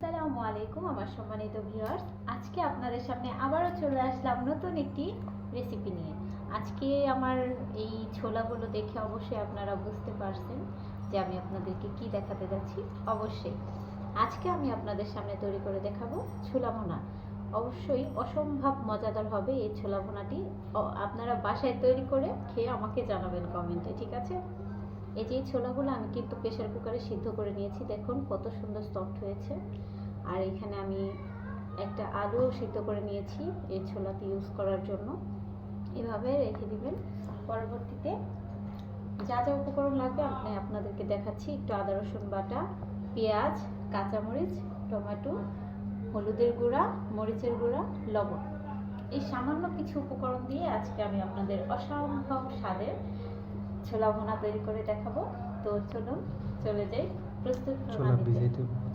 আসসালামু আলাইকুম, আমার সম্মানিত ভিউয়ার্স আজকে আপনাদের সামনে আবারও চলে আসলাম নতুন একটি রেসিপি নিয়ে। আজকে আমার এই ছোলাগুলো দেখে অবশ্যই আপনারা বুঝতে পারছেন যে আমি আপনাদেরকে কি দেখাতে যাচ্ছি। অবশ্যই আজকে আমি আপনাদের সামনে তৈরি করে দেখাবো ছোলা অবশ্যই অসম্ভব মজাদার হবে এই ছোলা আপনারা বাসায় তৈরি করে খেয়ে আমাকে জানাবেন কমেন্টে, ঠিক আছে? এই যে ছোলাগুলো আমি কিন্তু প্রেশার কুকারে সিদ্ধ করে নিয়েছি, দেখুন কত সুন্দর সফট হয়েছে। আর এখানে আমি একটা আলু সিদ্ধ করে নিয়েছি এই ছোলাতে ইউজ করার জন্য। এভাবে রেখে দিবেন। পরবর্তীতে যা যা উপকরণ লাগবে, আমি আপনাদেরকে দেখাচ্ছি। একটু আদা, রসুন বাটা, পেঁয়াজ, কাঁচামরিচ, টমেটো, হলুদের গুঁড়া, মরিচের গুঁড়া, লবণ। এই সামান্য কিছু উপকরণ দিয়ে আজকে আমি আপনাদের অসম্ভব স্বাদের ছোলা ভুনা তৈরি করে দেখাবো। তো চলুন চলে যাই। প্রস্তুত।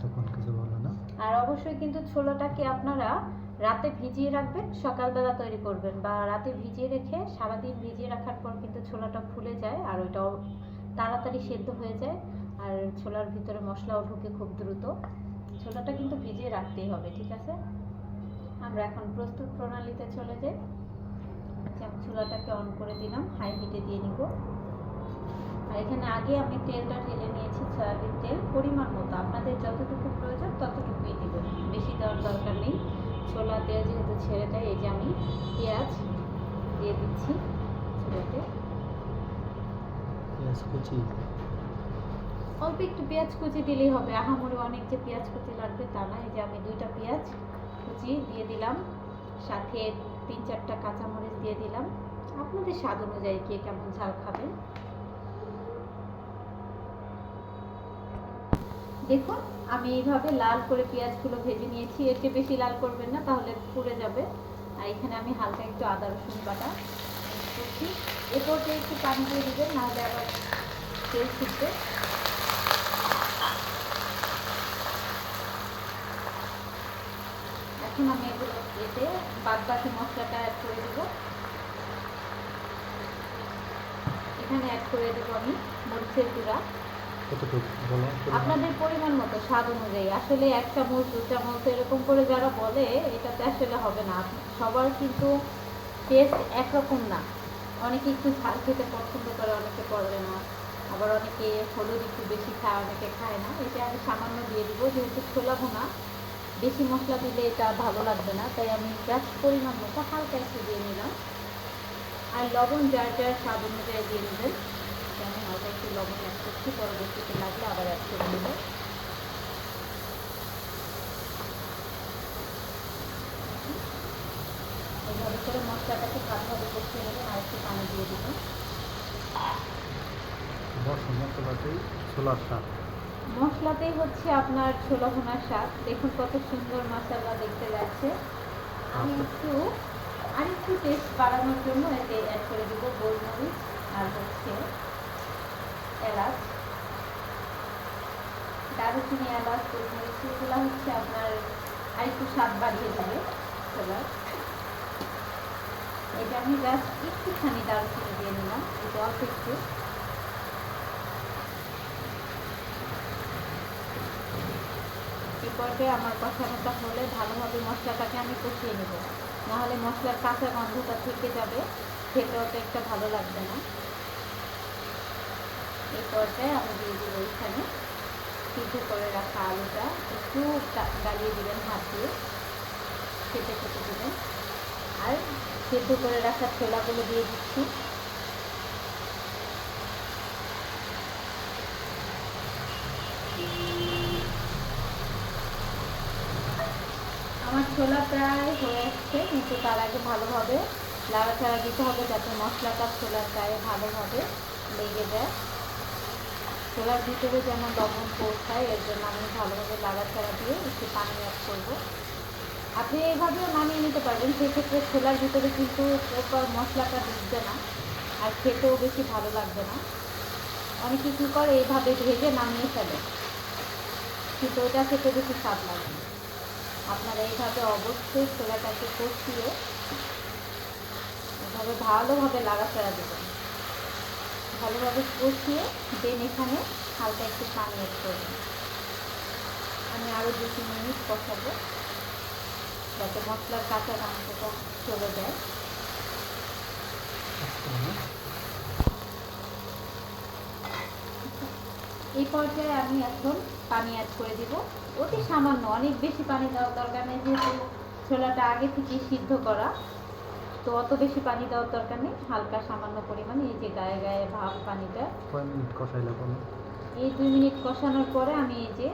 তখন কিছু বলো না। আর অবশ্যই কিন্তু ছোলাটাকে আপনারা রাতে ভিজিয়ে রাখবেন সকালবেলা তৈরি করবেন বা রাতে ভিজিয়ে রেখে সারাদিন ভিজিয়ে রাখার পর কিন্তু ছোলাটা ফুলে যায় আর ওইটাও তাড়াতাড়ি সেদ্ধ হয়ে যায় আর ছোলার ভিতরে মশলাও ঢুকে খুব দ্রুত। ছোলাটা কিন্তু ভিজিয়ে রাখতেই হবে ঠিক আছে? আমরা এখন প্রস্তুত প্রণালীতে চলে যাই। আচ্ছা ছোলাটাকে অন করে দিলাম হাই হিটে দিয়ে নিব। আর এখানে আগে আমি তেলটা ঢেলে নিয়েছি সয়াবিন তেল পরিমাণ মতো। আপনাদের যতটুকু প্রয়োজন ততটুকুই দেবেন। বেশি দেওয়ার দরকার নেই। ছোলা তেল যেহেতু ছেড়ে দেয় এই যে আমি পেঁয়াজ দিয়ে দিচ্ছি ছোলাতে। পেঁয়াজ কুচি। অল্প একটু পেঁয়াজ কুচি দিলেই হবে। আহামরি অনেক যে পেঁয়াজ কুচি লাগবে তা না। এই যে আমি দুইটা পেঁয়াজ কুচি দিয়ে দিলাম। সাথে তিন চারটা কাঁচামরিচ দিয়ে দিলাম। আপনাদের স্বাদ অনুযায়ী কে কেমন ঝাল খাবেন? দেখুন, আমি এইভাবে লাল করে পেঁয়াজগুলো ভেজে নিয়েছি। এর চেয়ে বেশি লাল করবেন না, তাহলে পুড়ে যাবে। আর এখানে আমি হালকা একটু আদা, রসুন বাটা করছি। এ পর্যায়ে একটু পানি দিয়ে দিবেন, নাহলে আবার তেল ছুটবে। এখন আমি এগুলো এতে বাদ বাকি মশলাটা অ্যাড করে দেবো। এখানে অ্যাড করে দেবো আমি মরিচের গুঁড়া। কতটুকু বলো? আপনাদের পরিমাণ মতো, স্বাদ অনুযায়ী। আসলে এক চামচ দু চামচ এরকম করে যারা বলে, এটাতে আসলে হবে না। সবার কিন্তু টেস্ট একরকম না। অনেকে একটু ঝাল খেতে পছন্দ করে, অনেকে করে না। আবার অনেকে হলুদ একটু বেশি খায়, অনেকে খায় না। এটা আমি সামান্য দিয়ে দিব, যেহেতু ছোলা ভুনা। বেশি মশলা দিলে এটা ভালো লাগবে না, তাই আমি জাস্ট পরিমাণ মতো হালকা একটু দিয়ে নিলাম। আর লবণ যার যার স্বাদ অনুযায়ী দিয়ে নেবেন। তো একটু লবণ অ্যাড করছি পরবর্তীতে লাগলে আবার অ্যাড করে দেবো এইভাবে করে মশলাটাকে ভালোভাবে কষিয়ে নেবেন আর একটু পানি দিয়ে বর্ষা মশলাতেই ছোলার স্বাদ। মশলাতেই হচ্ছে আপনার ছোলা ভুনার স্বাদ। দেখুন কত সুন্দর মশলা দেখতে যাচ্ছে আমি একটু আর একটু টেস্ট বাড়ানোর জন্য এতে অ্যাড করে দেবো গোলমরিচ আর হচ্ছে এলাচ এলাচ গোলমরিচ এগুলো হচ্ছে আপনার আর একটু স্বাদ বাড়িয়ে দেবে। ছোলার এটা আমি জাস্ট একটুখানি দারুচিনি দিয়ে নিলাম। এটা অল্প একটু পর্যায়ে আমার কষানোটা হলে ভালোভাবে মশলাটাকে আমি কষিয়ে নেব। নাহলে মশলার কাঁচা গন্ধটা থেকে যাবে। খেতে অত একটা ভালো লাগবে না। এই পর্যায়ে আমি দিয়ে দেবো এখানে। সিদ্ধ করে রাখা আলুটা একটু গালিয়ে দিবেন, হাত দিয়ে। খেতে খেতে দেবেন। আর সিদ্ধ করে রাখা ছোলাগুলো দিয়ে দিচ্ছি। আমার ছোলা প্রায় হয়ে আসছে, কিন্তু তার আগে ভালোভাবে লাড়াচাড়া দিতে হবে যাতে মশলাটা ছোলার গায়ে ভালোভাবে লেগে যায়। ছোলার ভিতরে যেন লবণ পৌঁছায় এর জন্য আমি ভালোভাবে লাড়াচাড়া দিয়ে একটু পানি অ্যাড করব। আপনি এইভাবেও নামিয়ে নিতে পারবেন, সেক্ষেত্রে ছোলার ভিতরে কিন্তু প্রপার মশলাটা ঢুকবে না আর খেতেও বেশি ভালো লাগবে না। অনেকে কী করে এইভাবে ভেজে নামিয়ে ফেলে। কিন্তু ওটা খেতে বেশি স্বাদ লাগে। আপনারা এইভাবে অবশ্যই ছোলাটাকে কষিয়ে এভাবে ভালোভাবে লাগাচাড়া দেবেন। ভালোভাবে কষিয়ে দেন এখানে হালকা একটু পানি অ্যাড করবেন আমি আরও দু তিন মিনিট কষাবো যাতে মশলার কাঁচা মাংসটা চলে যায়। এই পর্যায়ে আমি এখন পানি অ্যাড করে দিব। অতি সামান্য, অনেক বেশি পানি দেওয়ার দরকার নেই, যেহেতু ছোলাটা আগে থেকে সিদ্ধ করা। তো অত বেশি পানি দেওয়ার দরকার নেই হালকা সামান্য পরিমাণে এই যে গায়ে গায়ে ভাব পানিটা। কয় মিনিট কষাইলে এই দুই মিনিট কষানোর পরে আমি এই যে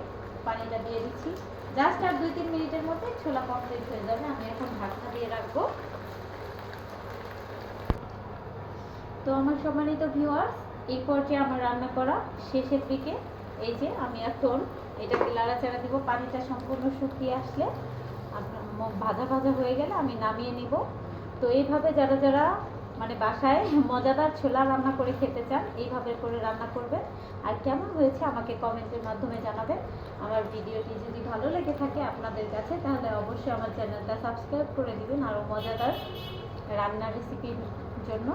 পানিটা দিয়ে দিচ্ছি। জাস্ট আর দুই তিন মিনিটের মধ্যে ছোলা কমপ্লিট হয়ে যাবে। আমি এখন ঢাকনা দিয়ে রাখব। তো আমার সম্মানিত ভিউয়ার্স এই পর্যায়ে আমার রান্না করা শেষের দিকে এই যে আমি এখন এটাকে লাড়াচাড়া দিব পানিটা সম্পূর্ণ শুকিয়ে আসলে। আপনার ভাজা ভাজা হয়ে গেলে আমি নামিয়ে নিব। তো এইভাবে যারা যারা মানে বাসায় মজাদার ছোলা রান্না করে খেতে চান, এইভাবে করে রান্না করবেন। আর কেমন হয়েছে আমাকে কমেন্টের মাধ্যমে জানাবেন। আমার ভিডিওটি যদি ভালো লেগে থাকে আপনাদের কাছে, তাহলে অবশ্যই আমার চ্যানেলটা সাবস্ক্রাইব করে দিবেন আরও মজাদার রান্নার রেসিপির জন্য।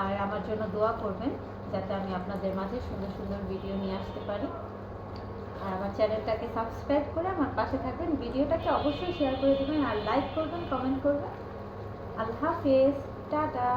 আর আমার জন্য দোয়া করবেন, যাতে আমি আপনাদের মাঝে সুন্দর সুন্দর ভিডিও নিয়ে আসতে পারি। আর আমার চ্যানেলটাকে সাবস্ক্রাইব করে আমার পাশে থাকবেন। ভিডিওটাকে অবশ্যই শেয়ার করে দেবেন আর লাইক করবেন কমেন্ট করবেন। আল্লাহ হাফেজ টাটা